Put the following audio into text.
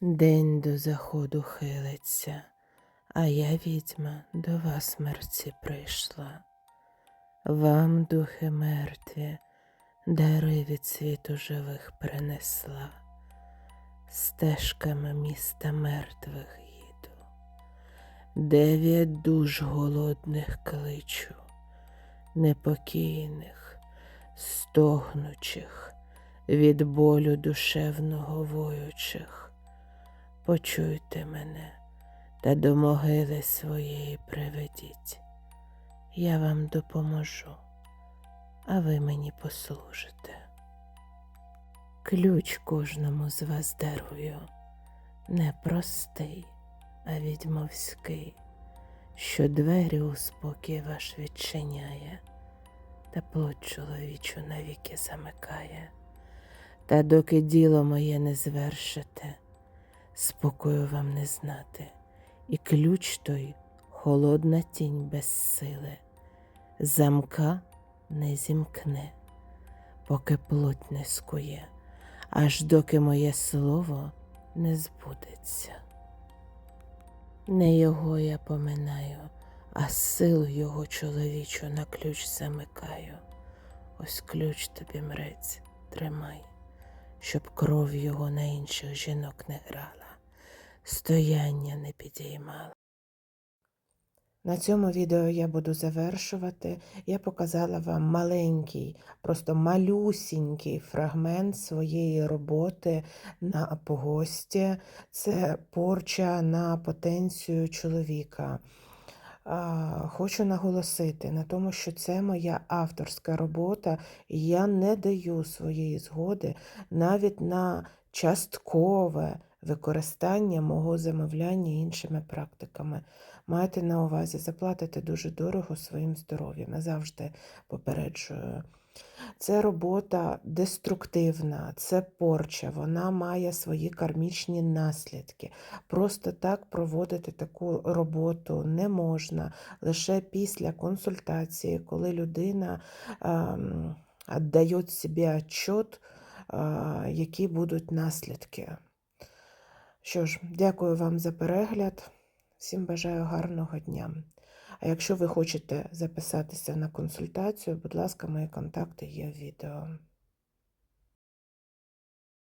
День до заходу хилиться, а я, відьма, до вас, мерці, прийшла. Вам, духи мертві, дари від світу живих принесла. Стежками міста мертвих їду, дев'ять душ голодних кличу, непокійних, стогнучих, від болю душевного воючих. Почуйте мене та до могили своєї приведіть. Я вам допоможу, а ви мені послужите. Ключ кожному з вас дарую, не простий, а відьмовський, що двері у спокій ваш відчиняє, та плоть чоловічу навіки замикає. Та доки діло моє не звершите, спокою вам не знати, і ключ той холодна тінь без сили, замка не зімкне, поки плоть не скує, аж доки моє слово не збудеться. Не його я поминаю, а силу його чоловічу на ключ замикаю. Ось ключ тобі, мрець, тримай, щоб кров його на інших жінок не грала, стояння не підіймала. На цьому відео я буду завершувати. Я показала вам маленький, просто малюсінький фрагмент своєї роботи на погості. Це порча на потенцію чоловіка. Хочу наголосити на тому, що це моя авторська робота, і я не даю своєї згоди навіть на часткове використання мого замовляння іншими практиками. Майте на увазі, заплатите дуже дорого своїм здоров'ям. Я завжди попереджую. Це робота деструктивна, це порча, вона має свої кармічні наслідки. Просто так проводити таку роботу не можна лише після консультації, коли людина ем, віддає собі отчет, е, які будуть наслідки. Що ж, дякую вам за перегляд. Всім бажаю гарного дня. А якщо ви хочете записатися на консультацію, будь ласка, мої контакти є в відео.